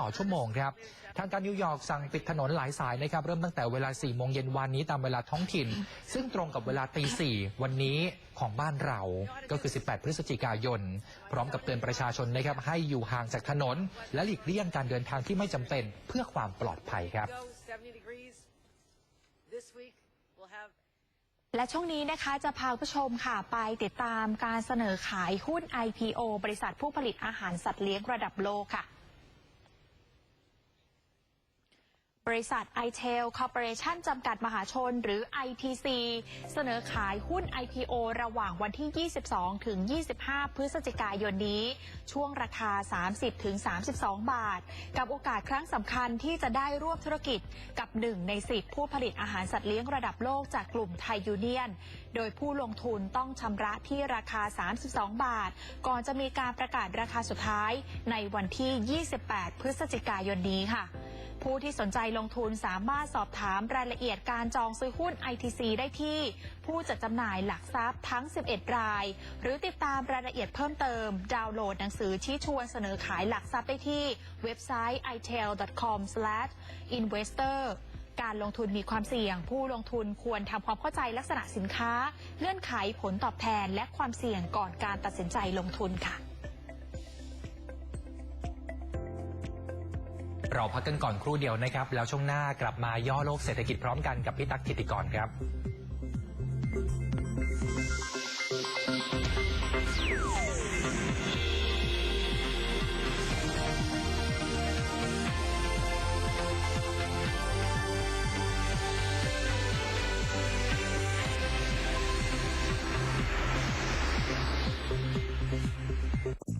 ต่อชั่วโมงครับ ทางการนิวยอร์กสั่งปิดถนนหลายสายนะครับเริ่มตั้งแต่เวลา 4 โมงเย็นวันนี้ตามเวลาท้องถิ่น ซึ่งตรงกับเวลาตี 4 วันนี้ของบ้านเรา ก็คือ 18 พฤศจิกายน พร้อมกับเตือนประชาชนนะครับให้อยู่ห่างจากถนน และหลีกเลี่ยงการเดินทางที่ไม่จำเป็นเพื่อความปลอดภัยครับ Go 70 degrees. This week we'll have และช่วงนี้นะคะจะพาคุณผู้ชมค่ะไปติดตามการเสนอขายหุ้น IPO บริษัทผู้ผลิตอาหารสัตว์เลี้ยงระดับโลกค่ะ บริษัท iTel Corporation จำกัดมหาชนหรือ ITC เสนอขายหุ้น IPO ระหว่างวันที่ 22 ถึง 25 พฤศจิกายนนี้ ช่วงราคา 30 ถึง 32 บาท กับโอกาสครั้งสำคัญที่จะได้ร่วมธุรกิจกับหนึ่งในสิบผู้ผลิตอาหารสัตว์เลี้ยงระดับโลกจากกลุ่มไทยยูเนียน โดยผู้ลงทุนต้องชำระที่ราคา 32 บาท ก่อนจะมีการประกาศราคาสุดท้ายในวันที่ 28 พฤศจิกายนนี้ค่ะ ผู้ที่สนใจลงทุนสามารถสอบถามรายละเอียดการจองซื้อหุ้น ITC ได้ที่ ผู้จัดจำหน่ายหลักทรัพย์ทั้ง 11 ราย หรือติดตามรายละเอียดเพิ่มเติม ดาวน์โหลดหนังสือชี้ชวนเสนอขายหลักทรัพย์ได้ที่เว็บไซต์ itel.com/investor การลงทุนมีความเสี่ยง ผู้ลงทุนควรทำความเข้าใจลักษณะสินค้า เงื่อนไขผลตอบแทนและความเสี่ยงก่อนการตัดสินใจลงทุนค่ะ เราพักกันก่อนครู่เดียวนะครับ แล้วช่วงหน้ากลับมาย่อโลกเศรษฐกิจพร้อมกันกับพี่ตั๊กกิติกรครับ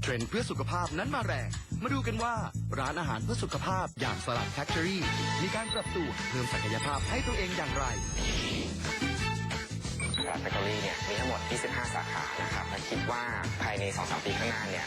เทรนด์เพื่อสุขภาพนั้นมาแรง มาดูกันว่าร้านอาหารเพื่อสุขภาพอย่างสลัดแฟคทอรี่มีการปรับตัวเพิ่มศักยภาพให้ตัวเองอย่างไรร้านแฟคทอรี่เนี่ยมีทั้งหมด 25 สาขานะครับและคิดว่าภายใน 2-3 ปีข้างหน้าเนี่ย